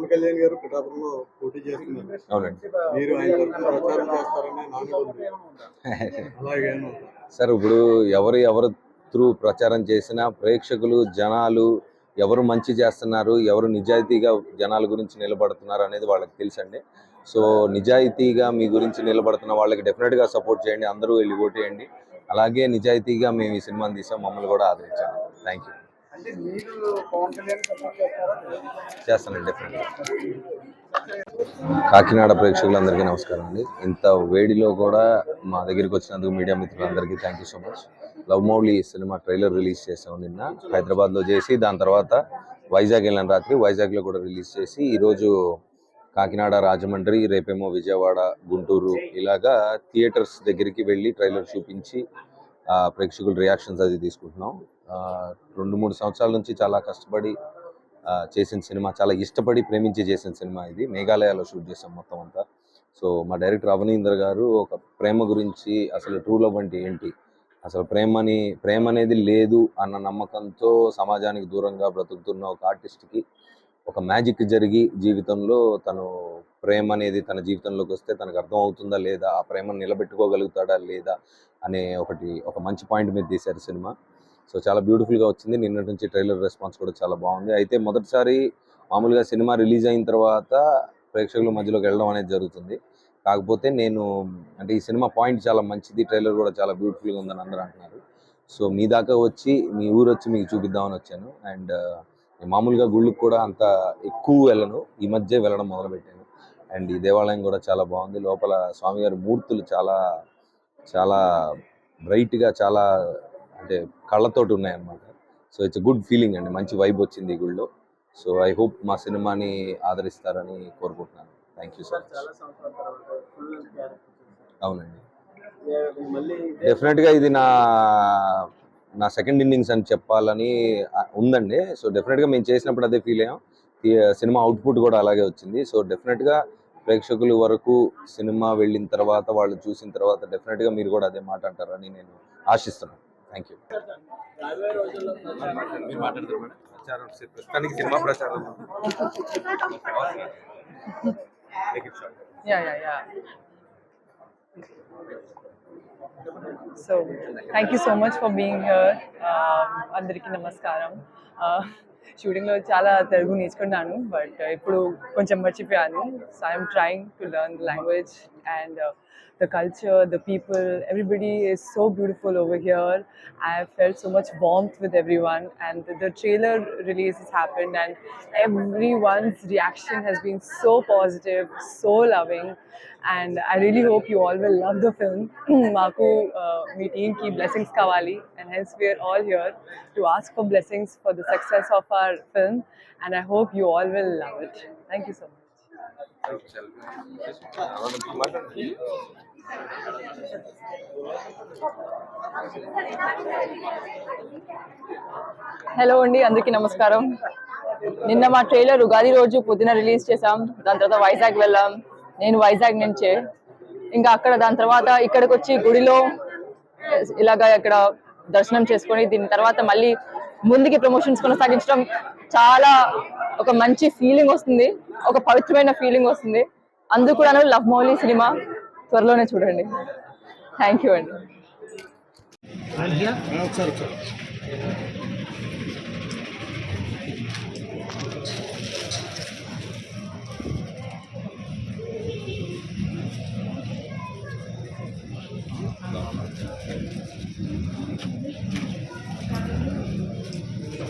పవన్ కళ్యాణ్ గారు పిఠాపురంలో పోటీ చేస్తున్నారు. అవునండి. మీరు ఆయన తరఫున ప్రచారం చేస్తారని అలాగే సార్ ఇప్పుడు ఎవరు ఎవరు త్రూ ప్రచారం చేసినా ప్రేక్షకులు జనాలు ఎవరు మంచి చేస్తున్నారు ఎవరు నిజాయితీగా జనాల గురించి నిలబడుతున్నారు అనేది వాళ్ళకి తెలుసండి. సో నిజాయితీగా మీ గురించి నిలబడుతున్న వాళ్ళకి డెఫినెట్గా సపోర్ట్ చేయండి అందరూ వెళ్ళి ఓటేయండి. అలాగే నిజాయితీగా మేము ఈ సినిమాని తీసాం మమ్మల్ని కూడా ఆదరించండి. Thank you. చేస్తానండి డెఫినెట్గా కాకినాడ ప్రేక్షకులందరికీ నమస్కారం అండి. ఇంత వేడిలో కూడా మా దగ్గరికి వచ్చినందుకు మీడియా మిత్రులందరికీ thank you so much love Mouli cinema trailer release చేసాం నిన్న. హైదరాబాద్లో చేసి దాని తర్వాత వైజాగ్ వెళ్ళిన రాత్రి. వైజాగ్లో కూడా రిలీజ్ చేసి ఈరోజు కాకినాడ రాజమండ్రి రేపేమో విజయవాడ గుంటూరు ఇలాగా థియేటర్స్ దగ్గరికి వెళ్ళి ట్రైలర్ చూపించి ఆ, ప్రేక్షకుల రియాక్షన్స్ అది తీసుకుంటున్నాం. రెండు మూడు సంవత్సరాల నుంచి చాలా కష్టపడి చేసిన సినిమా చాలా ఇష్టపడి ప్రేమించి చేసిన సినిమా ఇది. మేఘాలయాలో షూట్ చేసాం మొత్తం అంతా. సో మా డైరెక్టర్ అవనీందర్ గారు ఒక ప్రేమ గురించి అసలు ట్రూ లవ్ అంటే ఏంటి? అసలు ప్రేమని ప్రేమ అనేది లేదు అన్న నమ్మకంతో సమాజానికి దూరంగా బ్రతుకుతున్న ఒక ఆర్టిస్ట్కి ఒక మ్యాజిక్ జరిగి జీవితంలో తను ప్రేమ అనేది తన జీవితంలోకి వస్తే తనకు అర్థం అవుతుందా లేదా? ఆ ప్రేమను నిలబెట్టుకోగలుగుతాడా లేదా? అనే ఒకటి ఒక మంచి పాయింట్ మీద తీశారు సినిమా. సో చాలా బ్యూటిఫుల్గా వచ్చింది. నిన్నటి నుంచి ట్రైలర్ రెస్పాన్స్ కూడా చాలా బాగుంది. అయితే మొదటిసారి మామూలుగా సినిమా రిలీజ్ అయిన తర్వాత ప్రేక్షకుల మధ్యలోకి వెళ్ళడం అనేది జరుగుతుంది. కాకపోతే నేను అంటే ఈ సినిమా పాయింట్ చాలా మంచిది. ట్రైలర్ కూడా చాలా బ్యూటిఫుల్గా ఉందని అందరూ అంటున్నారు. సో మీ దాకా వచ్చి మీ ఊరు వచ్చి మీకు చూపిద్దామని వచ్చాను. అండ్ మామూలుగా గుళ్ళకు కూడా అంత ఎక్కువ వెళ్ళను. ఈ మధ్య వెళ్ళడం మొదలుపెట్టాను. అండ్ ఈ దేవాలయం కూడా చాలా బాగుంది. లోపల స్వామివారి మూర్తులు చాలా చాలా బ్రైట్గా చాలా అంటే కళ్ళతోటి ఉన్నాయన్నమాట. సో ఇట్స్ గుడ్ ఫీలింగ్ అండి. మంచి వైబ్ వచ్చింది ఈ గుళ్ళో. సో ఐ హోప్ మా సినిమాని ఆదరిస్తారని కోరుకుంటున్నాను. థ్యాంక్ యూ సో మచ్ చాలా సంవత్సరాల తర్వాత ఫుల్ క్యారెక్టర్ అవునండి. డెఫినెట్గా ఇది నా నా సెకండ్ ఇన్నింగ్స్ అని చెప్పాలని ఉందండి. సో డెఫినెట్గా మేము చేసినప్పుడు అదే ఫీల్ అయ్యాం. సినిమా అవుట్పుట్ కూడా అలాగే వచ్చింది. సో డెఫినెట్గా ప్రేక్షకుల వరకు సినిమా వెళ్ళిన తర్వాత వాళ్ళు చూసిన తర్వాత డెఫినెట్గా మీరు కూడా అదే మాట అంటారని నేను ఆశిస్తున్నాను. థ్యాంక్ యూ రాబోయే రోజుల్లో మీరు మాట్లాడతారు మేడం ప్రచారం ప్రస్తుతానికి సినిమా ప్రచారం Make it short. Yeah, yeah, yeah. So, thank you so much for being here. Um, అందరికీ నమస్కారం షూటింగ్లో చాలా తెలుగు నేర్చుకున్నాను బట్ ఇప్పుడు కొంచెం మర్చిపోయాను so I'm trying to learn the and uh, the culture, the people, everybody is so beautiful over here. I felt so much warmth with everyone, and the, the trailer release has happened, and everyone's reaction has been so positive, so loving, and I really hope you all will love the film. Maku, meeting ki blessings kawali, and hence we are all here to ask for blessings for the success of our film, and I hope you all will love it. Thank you so much. Hello అండి అందరికీ నమస్కారం. నిన్న మా trailer Ugadi రోజు పొద్దున release చేసాం దాని తర్వాత వైజాగ్ వెళ్ళాం. నేను వైజాగ్ నుంచే. ఇంకా అక్కడ దాని తర్వాత ఇక్కడికి వచ్చి గుడిలో ఇలాగా ఇక్కడ దర్శనం చేసుకొని దీని తర్వాత మళ్ళీ ముందుకి ప్రమోషన్స్ కొనసాగించడం చాలా ఒక మంచి ఫీలింగ్ వస్తుంది. ఒక పవిత్రమైన ఫీలింగ్ వస్తుంది. అందుకు కూడా లవ్ మౌలి సినిమా త్వరలోనే చూడండి. థ్యాంక్ యూ అండి.